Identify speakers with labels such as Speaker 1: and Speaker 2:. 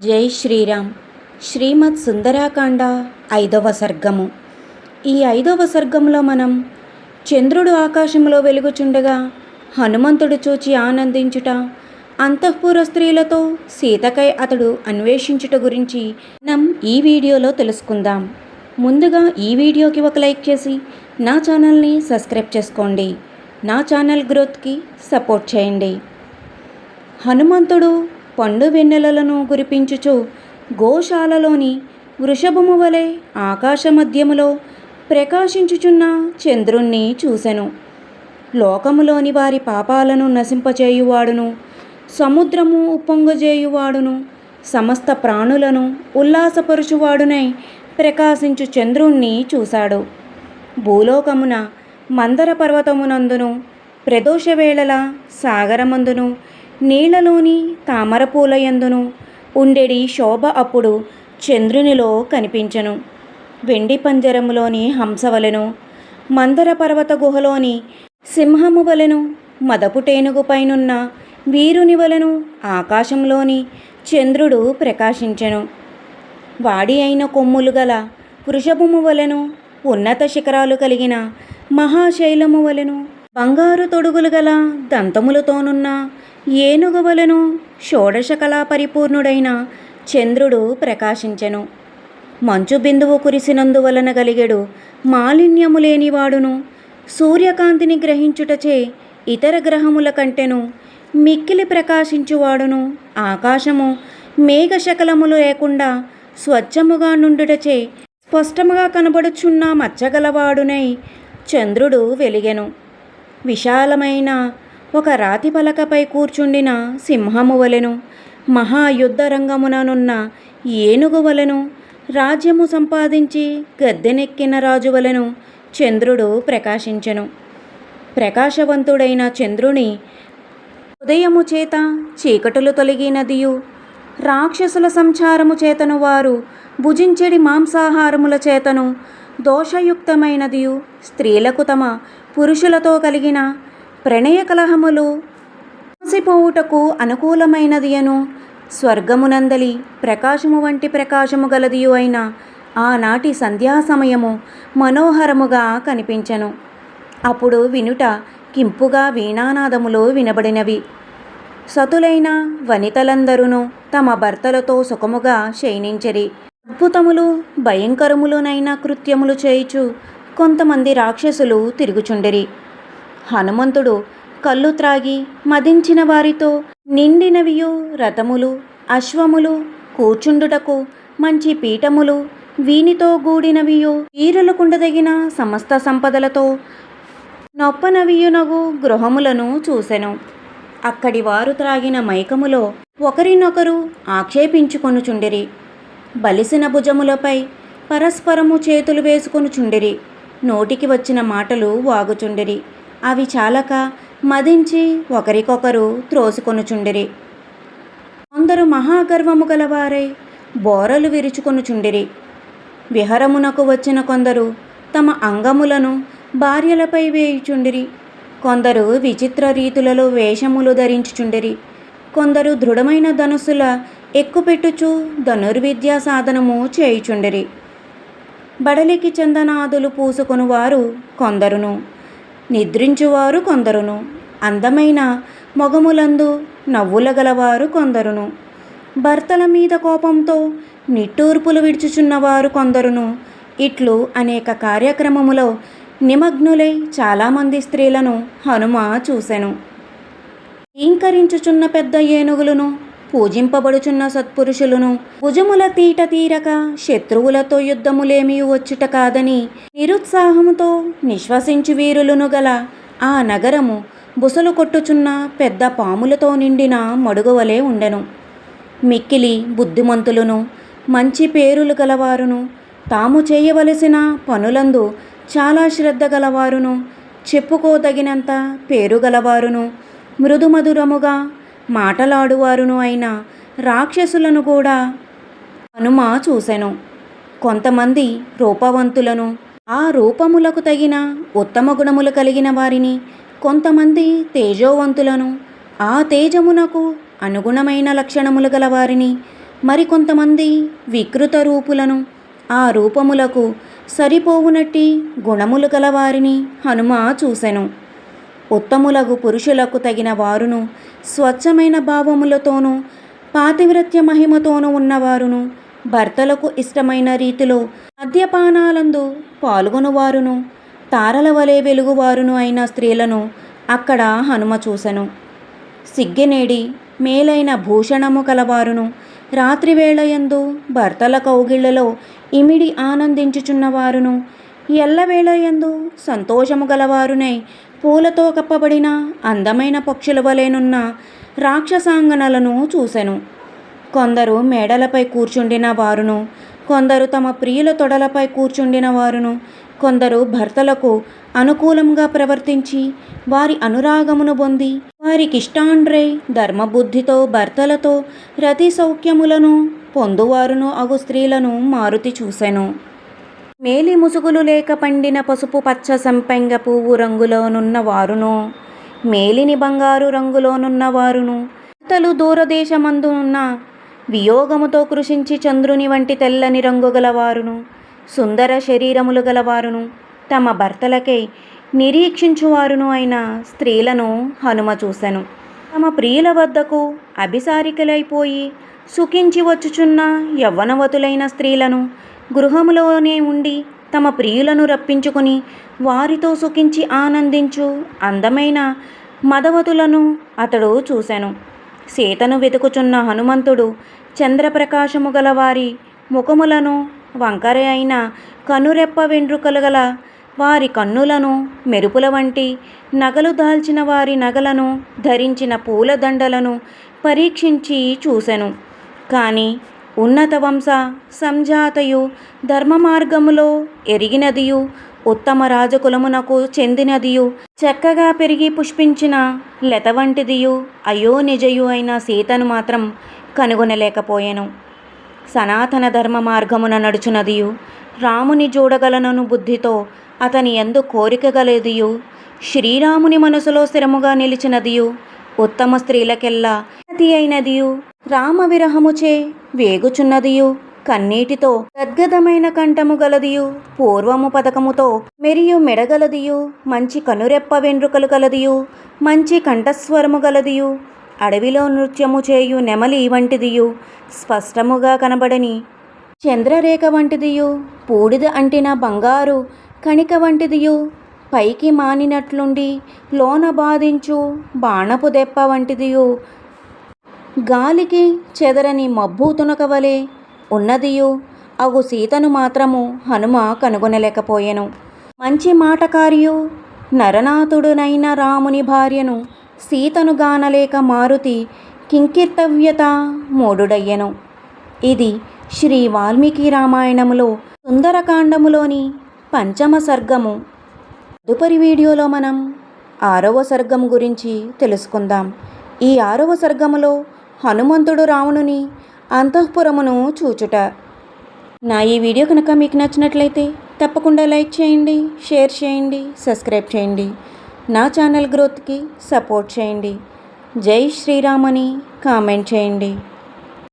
Speaker 1: జై శ్రీరామ్. శ్రీమద్ సుందరాకాండ ఐదవ సర్గము. ఈ ఐదవ సర్గంలో మనం చంద్రుడు ఆకాశంలో వెలుగుచుండగా హనుమంతుడు చూచి ఆనందించుట అంతఃపుర స్త్రీలతో సీతకై అతడు అన్వేషించుట గురించి మనం ఈ వీడియోలో తెలుసుకుందాం. ముందుగా ఈ వీడియోకి ఒక లైక్ చేసి నా ఛానల్ని సబ్స్క్రైబ్ చేసుకోండి. నా ఛానల్ గ్రోత్కి సపోర్ట్ చేయండి. హనుమంతుడు పండు వెన్నెలలను కురిపించుచు గోశాలలోని వృషభము వలె ఆకాశ మధ్యములో ప్రకాశించుచున్న చంద్రుణ్ణి చూసెను. లోకములోని వారి పాపాలను నశింపచేయువాడును సముద్రము ఉప్పొంగజేయువాడును సమస్త ప్రాణులను ఉల్లాసపరుచువాడునై ప్రకాశించు చంద్రుణ్ణి చూశాడు. భూలోకమున మందర పర్వతమునందును ప్రదోషవేళల సాగరమందును నీళ్ళలోని తామరపూలయందును ఉండెడి శోభ అప్పుడు చంద్రునిలో కనిపించెను. వెండి పంజరములోని హంసవలను మందర పర్వత గుహలోని సింహము వలెను మదపుటేనుగు పైనున్న వీరుని వలెను ఆకాశంలోని చంద్రుడు ప్రకాశించెను. వాడి అయిన కొమ్ములు గల వృషభము వలెను ఉన్నత శిఖరాలు కలిగిన మహాశైలము వలెను బంగారు తొడుగులు గల దంతములతోనున్న ఏనుగు వలను షోడశ కళా పరిపూర్ణుడైన చంద్రుడు ప్రకాశించెను. మంచు బిందువు కురిసినందువలన గలిగెడు మాలిన్యము లేనివాడును సూర్యకాంతిని గ్రహించుటచే ఇతర గ్రహముల కంటెను మిక్కిలి ప్రకాశించువాడును. ఆకాశము మేఘశకలములు లేకుండా స్వచ్ఛముగా నుండుటచే స్పష్టముగా కనబడుచున్న మచ్చగలవాడునై చంద్రుడు వెలిగెను. విశాలమైన ఒక రాతి పలకపై కూర్చుండిన సింహము వలెను మహాయుద్ధ రంగముననున్న ఏనుగు వలెను రాజ్యము సంపాదించి గద్దెనెక్కిన రాజు వలెను చంద్రుడు ప్రకాశించెను. ప్రకాశవంతుడైన చంద్రుని ఉదయము చేత చీకటులు తొలగినదియు రాక్షసుల సంచారము చేతను వారు భుజించెడి మాంసాహారముల చేతను దోషయుక్తమైనదియు స్త్రీలకు తమ పురుషులతో కలిగిన ప్రణయ కలహములు మసిపోవుటకు అనుకూలమైనదియను. స్వర్గమునందలి ప్రకాశము వంటి ప్రకాశము గలదియు అయిన ఆనాటి సంధ్యా సమయము మనోహరముగా కనిపించెను. అప్పుడు వినుట కింపుగా వీణానాదములు వినబడినవి. సతులైన వనితలందరూ తమ భర్తలతో సుఖముగా శయనించరి. అద్భుతములు భయంకరములునైన కృత్యములు చేయుచు కొంతమంది రాక్షసులు తిరుగుచుండిరి. హనుమంతుడు కళ్ళు త్రాగి మదించిన వారితో నిండినవియు రథములు అశ్వములు కూర్చుండుటకు మంచి పీఠములు వీనితో గూడినవియు వీరులకుండదగిన సమస్త సంపదలతో నొప్పనవియునగు గృహములను చూసెను. అక్కడి వారు త్రాగిన మైకములో ఒకరినొకరు ఆక్షేపించుకొనుచుండిరి. బలిసిన భుజములపై పరస్పరము చేతులు వేసుకొనుచుండిరి. నోటికి వచ్చిన మాటలు వాగుచుండిరి. అవి చాలక మదించి ఒకరికొకరు త్రోసుకొనుచుండిరి కొందరు మహాగర్వము గలవారై బోరలు విరుచుకొనుచుండిరి విహరమునకు వచ్చిన కొందరు తమ అంగములను భార్యలపై వేయుచుండిరి. కొందరు విచిత్ర రీతులలో వేషములు ధరించుచుండిరి కొందరు దృఢమైన ధనుసుల ఎక్కుపెట్టుచు ధనుర్విద్యా సాధనము చేయుచుండిరి. బడలికి చందనాదులు పూసుకొనువారు కొందరును. నిద్రించువారు కొందరును. అందమైన మొగములందు నవ్వుల గలవారు కొందరును. భర్తల మీద కోపంతో నిట్టూర్పులు విడుచుచున్నవారు కొందరును. ఇట్లు అనేక కార్యక్రమములో నిమగ్నులై చాలామంది స్త్రీలను హనుమ చూసెను. ఈంకరించుచున్న పెద్ద ఏనుగులను పూజింపబడుచున్న సత్పురుషులను. భుజముల తీట తీరక శత్రువులతో యుద్ధములేమీ వచ్చుట కాదని నిరుత్సాహముతో నిశ్వసించు వీరులను గల ఆ నగరము బుసలు కొట్టుచున్న పెద్ద పాములతో నిండిన మడుగువలే ఉండెను. మిక్కిలి బుద్ధిమంతులను మంచి పేరులు గలవారును తాము చేయవలసిన పనులందు చాలా శ్రద్ధ గలవారును చెప్పుకోదగినంత పేరు గలవారును మృదుమధురముగా మాటలాడువారును అయిన రాక్షసులను కూడా హనుమ చూసెను. కొంతమంది రూపవంతులను ఆ రూపములకు తగిన ఉత్తమ గుణములు కలిగిన వారిని కొంతమంది తేజోవంతులను ఆ తేజమునకు అనుగుణమైన లక్షణములు గల వారిని మరికొంతమంది వికృత రూపులను ఆ రూపములకు సరిపోవునట్టి గుణములు గలవారిని హనుమ చూసెను. ఉత్తములగు పురుషులకు తగిన వారును స్వచ్ఛమైన భావములతోనూ పాతివ్రత్య మహిమతోనూ ఉన్నవారును భర్తలకు ఇష్టమైన రీతిలో మద్యపానాలందు పాల్గొనువారును తారల వలె వెలుగువారును అయిన స్త్రీలను అక్కడ హనుమ చూసెను. సిగ్గినేడి మేలైన భూషణము కలవారును రాత్రివేళయందు భర్తల కౌగిళ్ళలో ఇమిడి ఆనందించుచున్నవారును ఎల్లవేళయందు సంతోషము గలవారునై పూలతో కప్పబడిన అందమైన పక్షుల వలెనున్న రాక్షసాంగనలను చూసెను. కొందరు మేడలపై కూర్చుండిన వారును కొందరు తమ ప్రియుల తొడలపై కూర్చుండిన వారును కొందరు భర్తలకు అనుకూలంగా ప్రవర్తించి వారి అనురాగమును పొంది వారికిష్టాండ్రే ధర్మబుద్ధితో భర్తలతో రతి సౌఖ్యములను పొందువారును అగు స్త్రీలను మారుతి చూసెను. మేలి ముసుగులు లేక పండిన పసుపు పచ్చ సంపెంగ పువ్వు రంగులోనున్న వారును. మేలిని బంగారు రంగులోనున్న వారును. తలు దూరదేశమందునున్న వియోగముతో కృషించి చంద్రుని వంటి తెల్లని రంగు గలవారును సుందర శరీరములు గలవారును తమ భర్తలకై నిరీక్షించువారును అయిన స్త్రీలను హనుమ చూసెను. తమ ప్రియుల వద్దకు అభిసారికలైపోయి సుఖించి వచ్చుచున్న యవ్వనవతులైన స్త్రీలను గృహములోనే ఉండి తమ ప్రియులను రప్పించుకుని వారితో సుఖించి ఆనందించు అందమైన మదవతులను అతడు చూశాను సీతను వెతుకుచున్న హనుమంతుడు చంద్రప్రకాశము గల వారి ముఖములను వంకర అయిన కనురెప్ప వెండ్రుకలు గల వారి కన్నులను మెరుపుల వంటి నగలు దాల్చిన వారి నగలను ధరించిన పూలదండలను పరీక్షించి చూసెను. కానీ ఉన్నత వంశ సంజాతయు ధర్మ మార్గములో ఎరిగినదియు ఉత్తమ రాజకులమునకు చెందినదియు చక్కగా పెరిగి పుష్పించిన లత వంటిదియు అయో నిజయు అయిన సీతను మాత్రం కనుగొనలేకపోయాను. సనాతన ధర్మ మార్గమున నడుచునదియు రాముని చూడగలనను బుద్ధితో అతని ఎందు కోరిక గలదియు శ్రీరాముని మనసులో స్థిరముగా నిలిచినదియు ఉత్తమ స్త్రీలకెల్లా అతి అయినదియు రామ విరహముచే వేగుచున్నదియు కన్నీటితో గద్గదమైన కంఠము గలదియు పూర్వము పథకముతో మెరియు మెడగలదియు మంచి కనురెప్ప వెండ్రుకలు గలదియు మంచి కంఠస్వరము గలదియు అడవిలో నృత్యము చేయు నెమలి వంటిదియు స్పష్టముగా కనబడని చంద్రరేఖ వంటిదియు పూడిద అంటిన బంగారు కణిక వంటిదియు పైకి మానినట్లుండి లోన బాధించు బాణపు దెప్ప వంటిదియు గాలికి చెదరని మబ్బు తునకవలే ఉన్నదియు. అగు సీతను మాత్రము హనుమ కనుగొనలేకపోయెను. మంచి మాటకారియు నరనాథుడునైన రాముని భార్యను సీతను గానలేక మారుతి కింకిర్తవ్యత మూడుడయ్యెను. ఇది శ్రీ వాల్మీకి రామాయణములో సుందరకాండములోని పంచమ సర్గము. తదుపరి వీడియోలో మనం ఆరవ సర్గం గురించి తెలుసుకుందాం. ఈ ఆరవ సర్గములో హనుమంతుడు రావణుని అంతఃపురమును చూచుట. నా ఈ వీడియో కనుక మీకు నచ్చినట్లయితే తప్పకుండా లైక్ చేయండి షేర్ చేయండి సబ్స్క్రైబ్ చేయండి. నా ఛానల్ గ్రోత్కి సపోర్ట్ చేయండి. జై శ్రీరామ్ అని కామెంట్ చేయండి.